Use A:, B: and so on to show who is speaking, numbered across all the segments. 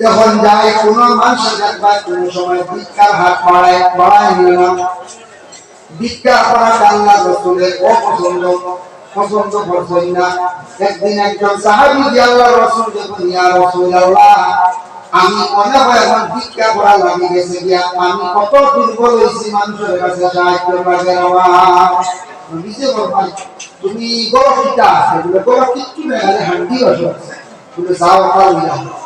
A: যখন যায়, কোন মানুষের দেখবা কোন সময় ভিক্ষার হাত বাড়ায় বাড়ায় নিল না। ভিক্ষা করা আল্লাহ রসুলের অপছন্দ, পছন্দ না। একদিন একজন সাহাবি রসুল যখন, ইয়া আমি মনে হয় এখন ভিক্ষা করা লাগে গেছে গিয়া, আমি কত দুর্বল হয়েছি মানুষের কাছে সাহায্য আমার নিজে বলবাই তুমি কিটা আছে বড় কিচ্ছু নেই হান্ডি বসে বলে যাও কাল হান্ডি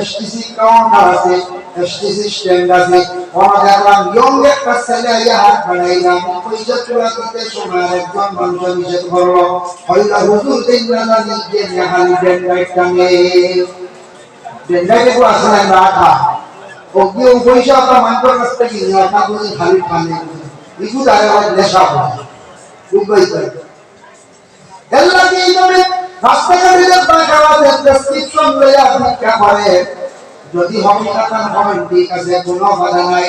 A: এসটিসি কাউন্টার আছে, এসটিসি স্ট্যান্ড আছে। ওরা দেখলাম ইয়ং একটা ছেলে ইয়া হাত বাড়াইলাম, পয়সা চুরা দিতে সময় একজন মানুষ নিষেধ করল হইলা হুজুর দিন না, নিজে নেহালি ডেন্ডাইট টাঙে ডেন্ডাইটে কো আসলে না আঠা ওকে ও পয়সা আপনার মানুষের কাছ থেকে নিয়ে আপনার কোনো খালি খানে ইকু দাঁড়ে আমার নেশা হয়। বুঝবাই পাই এল্লা কি এইভাবে রাস্তাঘাটে টাকা করে। যদি হকিকাতান হবেন ঠিক আছে কোনো বাধা নাই।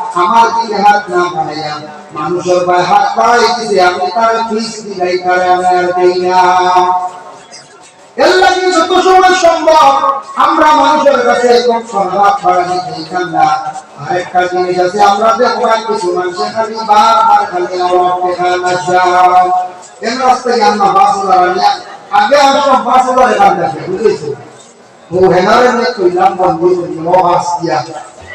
A: আমার দিকে হাত না বাড়াইয়া, মানুষের পায়ে হাত বাড়াই দিছে আমি তার ফিস দিলাই তারে আমি আর দেই না। সম্ভব, আমরা মানুষের কাছে দিতাম না। আরেকটা জিনিস আছে, আমরা কিছু মানুষের বারবার খালি আমার দেখা না যাও এর রাস্তায় আমরা আগে বুঝেছ? ও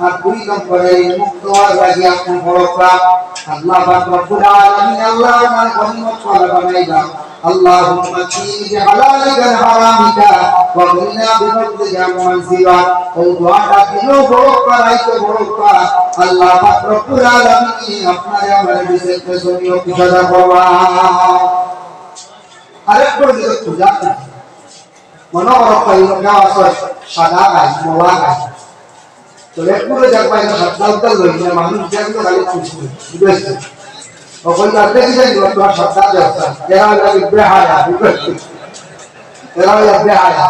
A: আর দুই নম্বরে ঋণ মুক্ত হওয়ার লাগে আপনি বড় প্রাপ আল্লাহ পাক রব্বুল আলামিন আল্লাহ আমার গনিমত ওয়ালা বানাইলা اللهم اكفني بحلالك عن حرامك وقنا بفضلك عمن سواك ও দোয়াটা দিল বড় করাইতে বড় করা আল্লাহ পাক রব্বুল আলামিন আপনারে আমার বিশেষ শুনিও কিসাদা করবা আরেকটা দিকে পূজা মনে করো পাইল গাও আছে সাদা গাছ মোলা গাছ তো একপুরে যাক পাইল সাদা উত্তর লই না মানুষ যেগুলো খালি খুশি বুঝেছে তখন তাতে কি যাই তোমার সাদা যাচ্ছে এরা লাগে বেহায়া বুঝেছে এরা লাগে বেহায়া।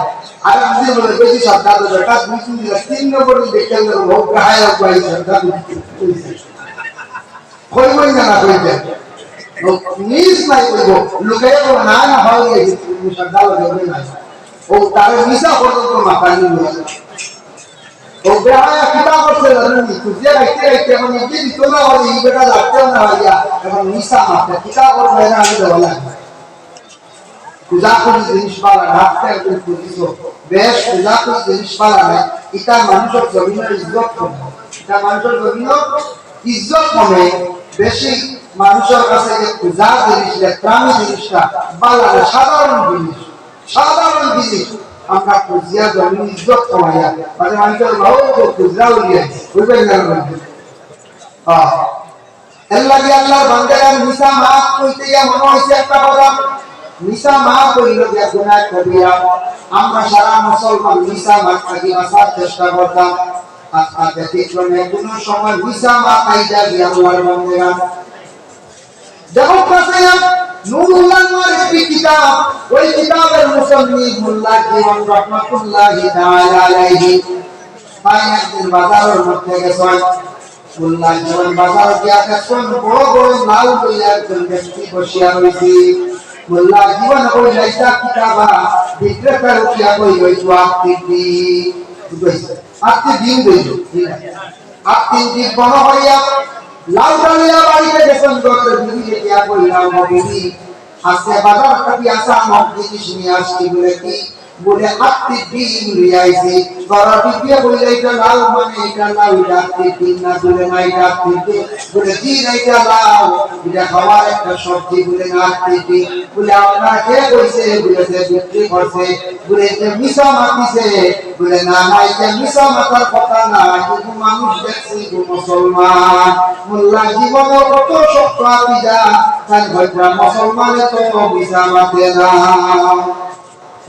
A: আর আমি বলে বেশি সাদা তো বেটা দুই তিন দিন, তিন নম্বর দেখে লোক বেহায়া পাই সাদা কই কই না না কই দেয় নিজ নাই কইব লোকে না না, হয় গেছে সাদা লাগে না ও তারে মিশা পর্যন্ত মাথা নিয়ে ও বেহায়া কিতা করছে জানেন তুই রাইতে রাইতে এখন নিজে দিত না হলে এই বেটা লাগতে না হইয়া এখন মিশা মাথা কিতা করবে না আমি দেওয়া লাগে পূজা করি জিনিস পালা ডাক্তার কমে। ইটা মানুষের জমিনের বেশি মানুষের কাছে যে পূজা জিনিসটা, বালা, সাধারণ জিনিস সাধারণ জিনিস। আমরা খুঁজিয়া জমি ইজ্জত কমাইয়া। মানে মানুষের ভালো খুচরা উলিয়া বুঝবেন না হ্যাঁ এর লাগে আল্লাহর বান্দারা মিসা মাফ কইতে গিয়া মনে হইছে একটা কথা। মিসা মাফ কইল গিয়া গুনাহ করিয়া। আমরা সারা মুসলমান মিসা মাফ থাকি, আসার চেষ্টা করতাম। আজকাল ব্যতিক্রমে কোন সময় মিসা মাফ আইতা গিয়া আল্লাহর বান্দারা দেখো কাছে নুরুল্লাহ একটি কিতাব, ওই কিতাবের মুসন্নিফ মোল্লা জীবন রহমাতুল্লাহি তাআলা আলাইহি একদিন বাজারের মধ্যে গেছেন। মোল্লা জীবন বাজার গিয়া দেখুন বড় বড় লাল লইয়া একজন ব্যক্তি বসিয়া রয়েছে। মোল্লা জীবন ওই লাইটা কিতাবা বিক্রেতার উঠিয়া কই হইতো আকৃতি বুঝাইছে আকৃতি দিন দিল আকৃতি বড় হইয়া লাল ডালিয়া বাড়িতে গেছেন গরের বিবি গিয়া কইলাম বিবি আজকে বাজার থেকে আসা আমার জিনিস নিয়ে আসছি বলে কি বলে আত্মি দিন লিয়াইছি গড়া বিবিয়া বলে এটা লাল মানে এটা লাল এটা আত্মি দিন না, বলে না এটা আত্মি দিন। বলে, দিন এটা লাল এটা খাওয়ার একটা সবজি, বলে না আত্মি দিন। বলে, আপনার কে কইছে? বলে, সে বিক্রি করছে। বলে যে মিশা মাতিছে। বলে, না না এটা মিশা মাতার কথা না। কিন্তু মানুষ দেখছি গো মুসলমান। মোল্লা জীবনে কত শক্ত আপিদা তাই ভদ্রা মুসলমানে তো মিশা মাতে না।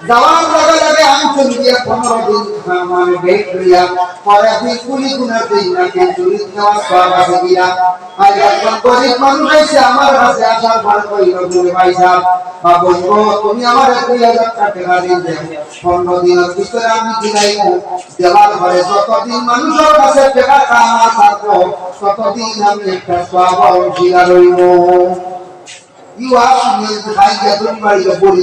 A: যাওয়ার লগে লগে আমি চলে গিয়া পনেরো দিন মানে ডেট লইয়া পরে দুই কুড়ি গুণার দিন না কিন্তু ঋণ সব আছে গিয়া আর একজন গরিব মানুষ এসে আমার কাছে আসার পরে কইল বলে ভাই সাহেব বা বলব তুমি আমার দুই হাজার টাকা ঋণ দেও পনেরো দিনের ভিতরে আমি দিলাই দেওয়ার পরে যতদিন মানুষের কাছে টাকা কামা থাকব, ততদিন আমি একটা সব অংশীদার হইব ইউ আর খাই গিয়া তুমি বাড়িতে বলে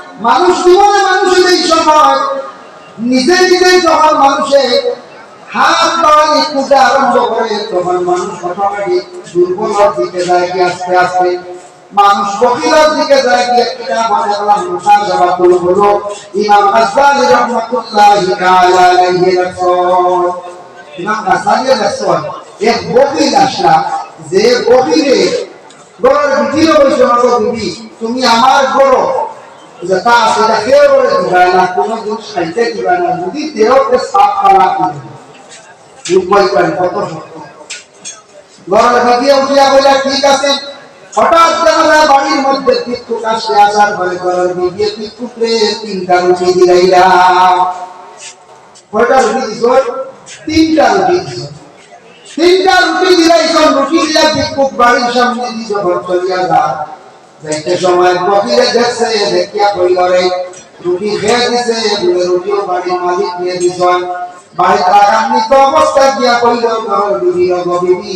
A: মানুষ জীবনে মানুষের এই সময় নিজে নিজে যখন মানুষে হাত বাড়ানি পূজা আরম্ভ করে, তখন মানুষ অটোমেটিক দুর্বলের দিকে যায় কি আস্তে আস্তে। মানুষ বকিলের দিকে যায় কি একটা মানে আল্লাহ হলো। ইমাম গাজ্জালি রাহমাতুল্লাহি আলাইহি রাসূল। ইমাম গাজ্জালি রাসূল, এক বকিল আসলা, যে বকিলে বলছে, মাগো বিবি, তুমি আমার গরু যেটা সেটা কেউ বলে দিবা? না কোনো দিন খাইতে দিবা না, যদি দেহকে সাফ করা দিবে। উপায় করেন কত সত্য গরুর বিটিও উঠিয়া বলে ঠিক আছে। হঠাৎ জানালা বাড়ির মধ্যে পিটুক আসে আসার ফলে গরুর বিটিয়ে পিটুকরে তিনটা রুটি দিলাইলা। কয়টা রুটি দিছ? তিনটা রুটি দিছ। তিনটা রুটি দিলাই সব রুটি দিয়া ভিক্ষুক বাড়ির সামনে দি যখন চলিয়া যা যাইতে সময় বকিরে দেখছে, দেখিয়া কই করে রুটি খেয়ে দিছে, বলে রুটিও বাড়ির মালিক দিয়ে দিছেন বাড়ির রাগান্বিত অবস্থা দিয়া কইল ঘরের বিবি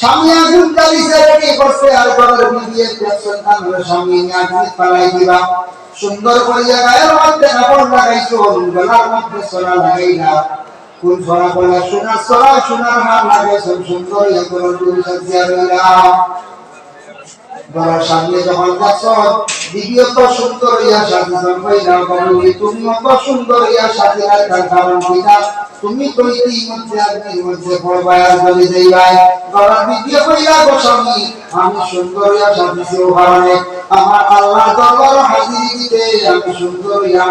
A: স্বামী আগুন জ্বালিছে রেডি করছে আর গলার ভিডিও পেছন কামড়ে স্বামী আগুন পালাই দিবা। সুন্দর করিয়া গায়ের মধ্যে কাপড় লাগাইছো গলার মধ্যে সোনা লাগাইলা। কোন সোনা বলে সোনা সোনা সোনার হার লাগাইছো সুন্দর ইয়া দুই সাজিয়া রইলা। সামনে যখন যাচ্ছ দিদিও তো সুন্দর ইয়া তুমি অত সুন্দর ইয়া তুমি মধ্যে আর বলে গো আমি সুন্দর ইয়া আমার আল্লাহ আমি সুন্দর ইয়া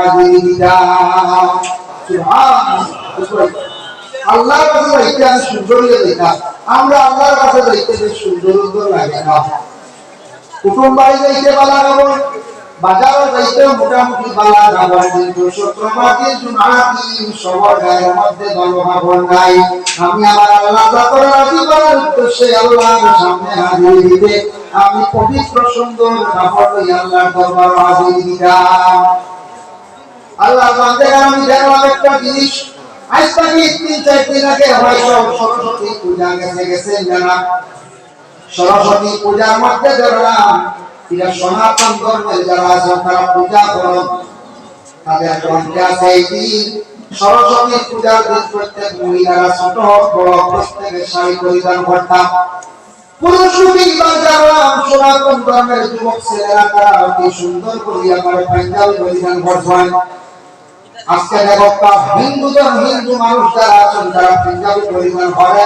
A: আল্লাহর কাছে যাইতে আমি সুন্দর ইয়া আমরা আল্লাহর কাছে যাইতে সুন্দর লাগে না। কুটুম বাড়ি যাইতে পালা যাব যাইতে মোটামুটি বালা যাবার কিন্তু গায়ের মধ্যে নাই। আমি আমার আল্লাহ উদ্দেশ্যে আল্লাহর সামনে হাজির দিতে আমি পবিত্র সুন্দর কাপড় আল্লাহর দরবার হাজির আল্লাহ বান্দার আমি দেখলাম একটা জিনিস। আজ থেকে তিন চার দিন আগে হয়তো সরস্বতী পূজা গেছে সরস্বতী পূজার মধ্যে দেখলাম এরা সনাতন ধর্মের যারা আছেন, তারা পূজা করেন। তাদের গ্রন্থে আছে দিন, সরস্বতী পূজার দিন প্রত্যেক মহিলারা ছোট, বড় প্রত্যেকের শাড়ি পরিধান করতাম। পুরুষ যারা হিন্দু মানুষ যারা আছেন, তারা পাঞ্জাবি পরিধান করে।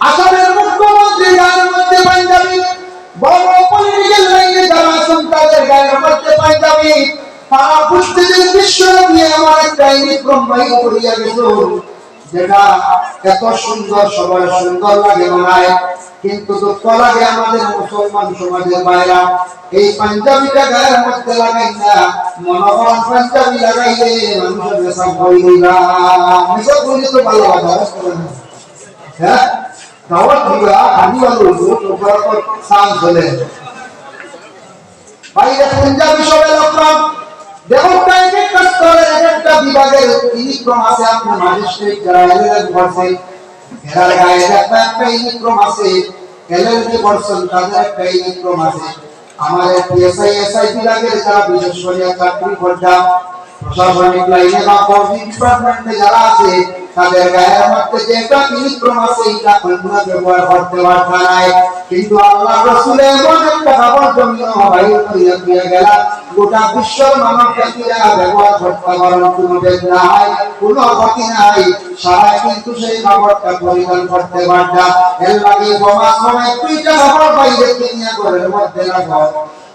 A: আসামের মুখ্যমন্ত্রী গায়ের মধ্যে পাঞ্জাবি, বড় পলিটিক্যাল লাইনে যারা আছেন তাদের গায়ের মধ্যে পাঞ্জাবি। তারা বুঝতে যে বিশ্ব নিয়ে আমার একটা ইউনিফর্ম বাই করিয়া গেল যেটা এত সুন্দর, সবার সুন্দর লাগে মনে কিন্তু দুঃখ লাগে আমাদের মুসলমান সমাজের বাইরা। এই পাঞ্জাবিটা গায়ের মধ্যে লাগাই না মনোহরণ পাঞ্জাবি লাগাইলে মানুষের মেসা বই দিবা মেসা বই তো ভালো লাগে। হ্যাঁ? দাওয়াত দিবা আমি তোমরা তো সান চলে বাইরে পাঞ্জাবি সবাই লোকরা দেখো প্রাইভেট কাজ করে একটা বিভাগের ইউনিফর্ম আছে, আপনার ম্যাজিস্ট্রেট যারা এলএলএম করছে এরার গায়ে একটা একটা ইউনিফর্ম আছে এলএলবি করছেন তাদের একটা ইউনিফর্ম আছে। আমাদের পিএসআই এসআই বিভাগের যারা বিশেষ করে চাকরি করতাম প্রশাসনিক লাইনে বা ডিপার্টমেন্টে যারা আছে তাদের গায়ের মধ্যে যে একটা ইউনিফর্ম আছে, এটা অন্যরা ব্যবহার করতে পারত নাই। কিন্তু আল্লাহ রসুল এমন একটা খাবার জন্য বায়ু করিয়া দিয়ে গেলা, গোটা বিশ্বর মানব জাতিরা ব্যবহার করতে পারেন কোনো বেদ নাই, কোনো ক্ষতি নাই। সারা কিন্তু সেই খাবারটা পরিধান করতে পারতা এর লাগে বোমা সময় দুইটা খাবার বাইরে কিনিয়া ঘরের মধ্যে লাগাও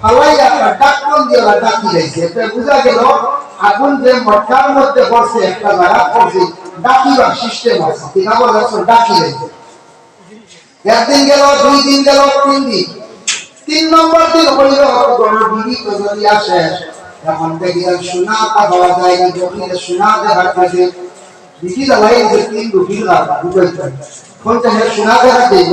A: ফালাই একটা ডাক্তার দিয়ে ডাকি এটা বুঝা গেল, আগুন যে মটকার মধ্যে পড়ছে, একটা জায়গা পড়ছে ডাকিবার সিস্টেম আছে। ঠিক আছে ডাকি লাইছে একদিন গেল, দুই দিন গেল, তিন দিন। তিন নম্বর দিন হইল কোনো বিবি তো যদি আসে, এখন দেখি সোনা পাওয়া যায় না জমিনে সোনা দেখার কাছে বিবি লাই যে তিন রুপির লাগা কোনটা হে সোনা দেখা দেখব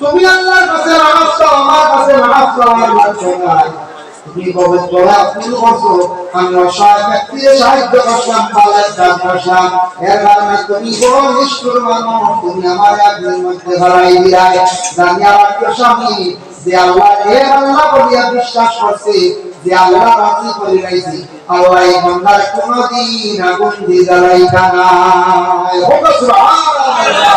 A: তুমি আল্লাহর কাছে মাফ চাও আমার কাছে চাও আমার সঙ্গে তুমি কবে তোরা আপনি করছ আমি অসহায় ব্যক্তির সাহায্য করলাম এর কারণে তুমি নিষ্ঠুর তুমি আমার মধ্যে জানি আমার যে আল্লাহ, এ আল্লাহ বিশ্বাস করছে, যে আল্লাহ রাজি করে আল্লাহ এই বান্দার কোনদিন আগুন দিয়ে সুবহানাল্লাহ।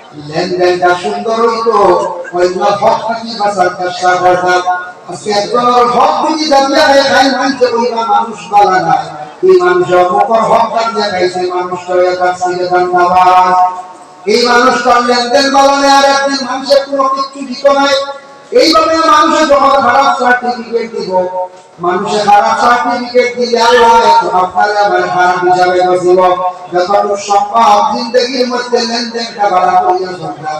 A: লেনদেনটা সুন্দর হইতো। অন্য হক থাকি বাঁচার চেষ্টা করতাম। আজকে একজনের হক বুঝি দাবিয়া হয়ে খাই মানছে ওইবা মানুষ বালা নাই এই মানুষ অপকর হক দাবিয়া খাইছে, মানুষটা একটা ছিল ধন্যবাদ এই মানুষটার লেনদেন বালানে আর একদিন মানুষের কোনো কিছু দিত নাই। এইভাবে মানুষের যখন খারাপ সার্টিফিকেট দিব। মানুষে খারাপ সার্টিফিকেট দিলে আল্লাহ আপনার আমার খারাপ হিসাবে বসিব যতটুকু সম্ভব জিন্দগির মধ্যে লেনদেনটা বাড়া হইয়া চলতাম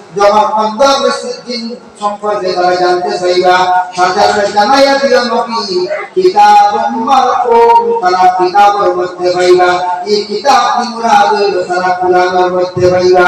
A: বন্ধা আমরা সিদ্দিক সম্পর্কে তারা জানতে চাইবা সাজারে জানাইয়া মধ্যে পাইবা। এই কিতাব মধ্যে পাইবা।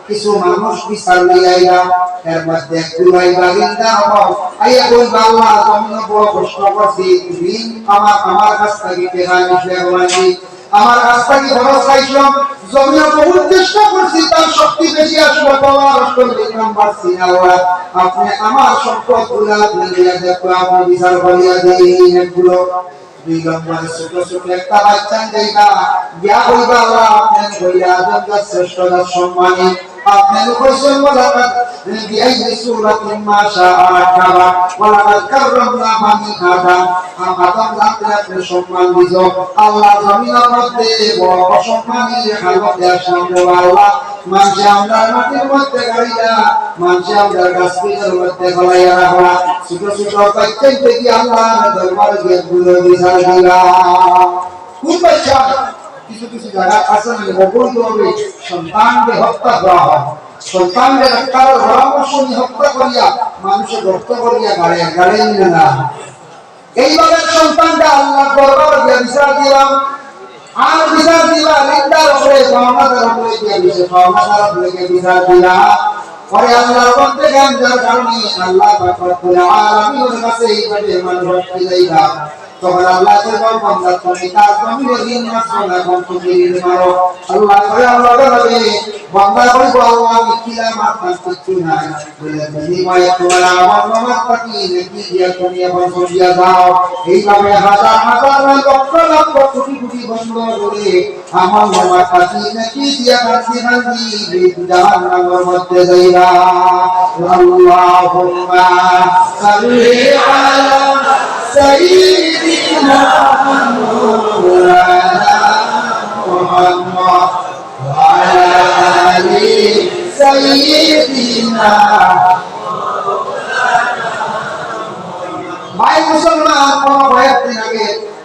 A: কিছু মানুষ বিচার লইয়া এর মধ্যে কুলাই বাগিন্দা হব আইয়া কই আল্লাহ তুমি বড় কষ্ট করছি দিন আমার আমার কাছ থেকে টেকা নিছে হওয়ানি আমার কাছ থেকে বড় চাইছিলাম জমিনে বহুত চেষ্টা করছি, তার শক্তি বেশি আসলো পাওয়ার অষ্টম নাম্বার সিন আল্লাহ আপনি আমার সম্পদগুলা দিয়া দেখো, আপনি বিচার করিয়া দেই এগুলো। দুই নম্বরে ছোট ছোট একটা বাচ্চা দেইবা বিয়া হইবা আল্লাহ আপনি হইয়া আদমটা শ্রেষ্ঠতা সম্মানী। আপনি কইছেন ওয়ালাকাদ বিআই সূরাতিন মা শাআ রাকাবা ওয়ালাকাদ কাররামনা বানি আদম। আদম জানতে আপনি সম্মান দিছ। আল্লাহ জমিনের মধ্যে বড় অসম্মানী হালতে আসলাম গো আল্লাহ। মানুষে আমরা মাটির মধ্যে গাড়িয়া মানুষে আমরা গাছপিনের মধ্যে গলাইয়া রাখা ছোট ছোট বাচ্চা থেকে আল্লাহ দরবার গিয়ে গুলো বিচার দিলা খুব বাচ্চা কিছু কিছু জায়গা আছে না অবৈধভাবে সন্তানকে হত্যা করা হয়। সন্তানকে ডাক্তারের পরামর্শ নিয়ে হত্যা করিয়া মানুষের রক্ত করিয়া গাড়ে গাড়ে নিয়ে না এইভাবে সন্তানটা আল্লাহ দরবার গিয়ে বিচার দিলাম। আর বিচার দিলা নিন্দা করে সমাধান করে গিয়ে বিচার করে বিচার দিলা। পরে কাছে এইভাবে মানুষ যাইবা তখন আল্লাহ তোমার বান্দা তুমি তার জমিনে ঋণ বলে নাই। বলে তোমার আমার নামাজ পাকি নাকি দিয়া তুমি এখন সরিয়া যাও। এইভাবে হাজার হাজার লক্ষ লক্ষ কোটি কোটি বন্ধ আমার মামা কাজী নাকি দিয়া কাজী হাজি বিদান আমার মধ্যে যাইরা আল্লাহুম্মা সাল্লি আলা সাইয়্যিদিনা মুহাম্মদ আলা আলি সাইয়্যিদিনা ভাই মুসলমান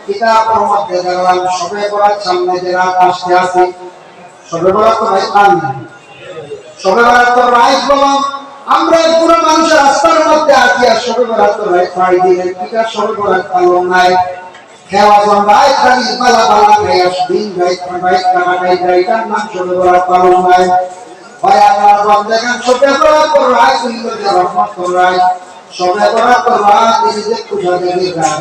A: কিতাবের মধ্যে দেখলাম সবে বরাত সামনে যে রাত আসতে আছে সবে বরাত তো ভাই কান সবে বরাত তো রাইত বললাম আমরা পুরো মানুষ রাস্তার মধ্যে আছি আর সবে বরাত তো রাইত পাড়ি দিলেন কিটা সবে বরাত পালন নাই খেওয়া জন রাইত খালি বালা বালা খাই আসবিন রাইত রাইত কানা খাই রাইতার নাম সবে বরাত পালন নাই ভাই আপনার বন্ধে গান সবে বরাত তো রাইত হইল রহমত তো রাইত সবে বরাত তো এই যে কুঠা দেখে গান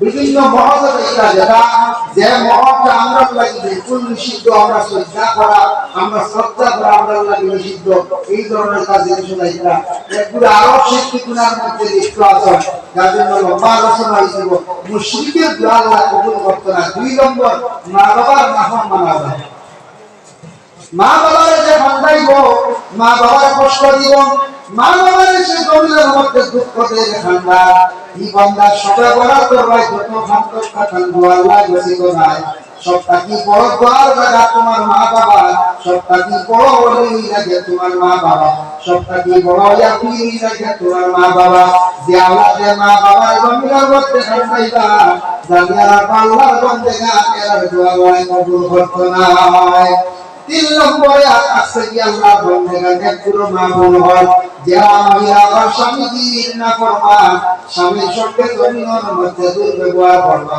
A: বিভিন্ন এটা যেটা যে মহৎটা আমরা লাগি বিলকুল নিষিদ্ধ আমরা শ্রদ্ধা করা, আমরা শ্রদ্ধা করা আমরা লাগি নিষিদ্ধ, এই ধরনের কাজ জিনিস এটা এগুলো আরও শিল্পী গুণার মধ্যে লিপ্ত আছে, যার জন্য লম্বা আলোচনা হয়েছিল কবুল করতো না, দুই নম্বর, মা বাবার নাফর মানা যায়। মা বাবার যে ভান্ডাইব মা বাবার কষ্ট দিব মা বাবার সে জমিনের মধ্যে দুঃখ দেয় ঠান্ডা এই বান্দা সবে বড় করবাই যত ভান্ত কাঠান আল্লাহ গছিত নাই সবটা বড় দোয়ার জায়গা তোমার মা বাবা সবটা বড় ওলি লাগে তোমার মা বাবা সবটা বড় ইয়াকুই লাগে তোমার মা বাবা যে আল্লাহ মা বাবার জমিনের মধ্যে ঠান্ডাইবা জানিয়ারা আল্লাহর বন্দে গা এর দোয়া ওয়াই কবুল করতো না তিন নম্বরে আসছে কি আল্লাহ বন্ধেগানে পুরো মা বোন হয়। যারা মহিলা বা স্বামী না করবা স্বামীর সঙ্গে জমিনের মধ্যে দুর্ব্যবহার করবা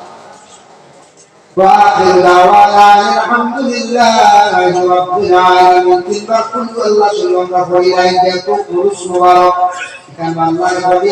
A: وآخر دعوانا أن الحمد لله رب العالمين তিনবার কুল আল্লাহ সুবহানাহু ওয়া তাআলা পড়িলাই যে তো পুরুষ মুবারক এখানে আল্লাহর বলি